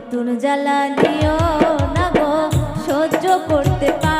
নতুন জ্বালা দিও না গো সহ্য করতে পার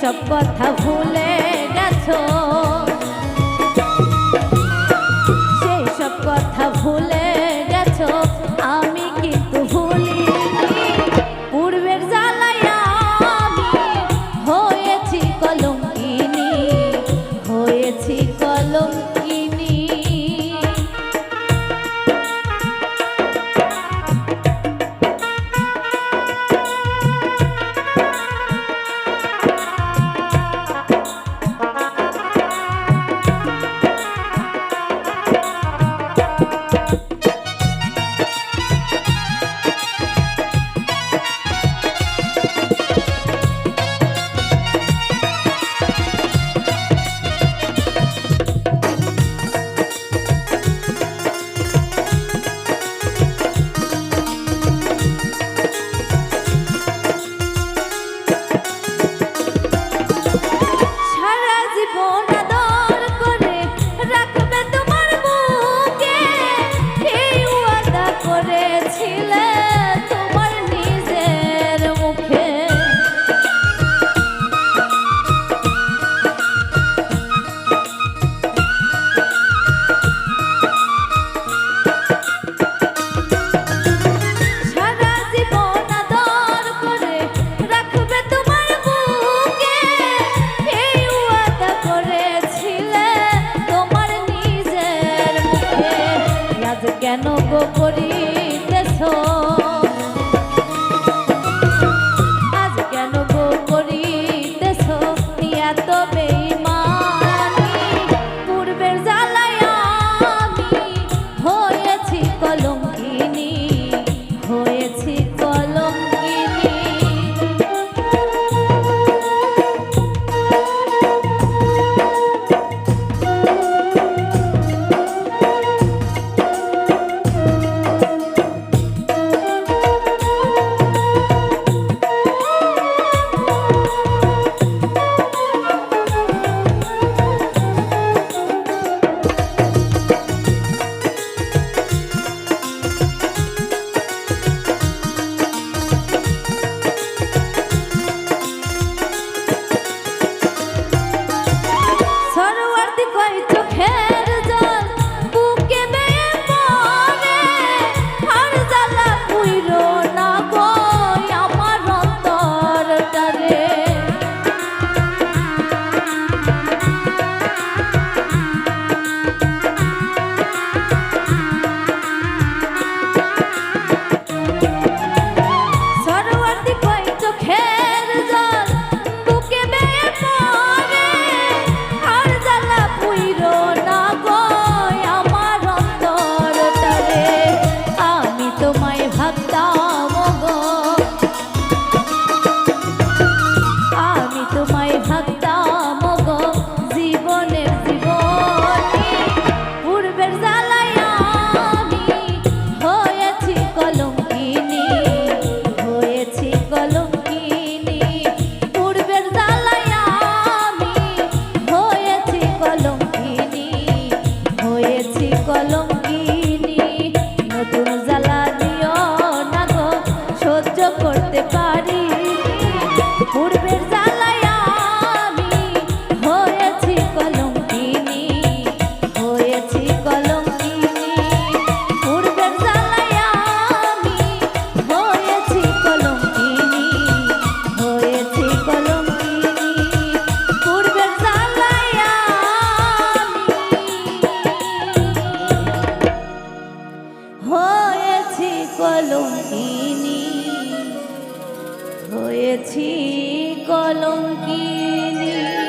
সব কথা ভুলে গেছো? কেন গো করিতেছ? কলঙ্কিনী নতুন কলঙ্কিনী। হয়েছি কলঙ্কিনী।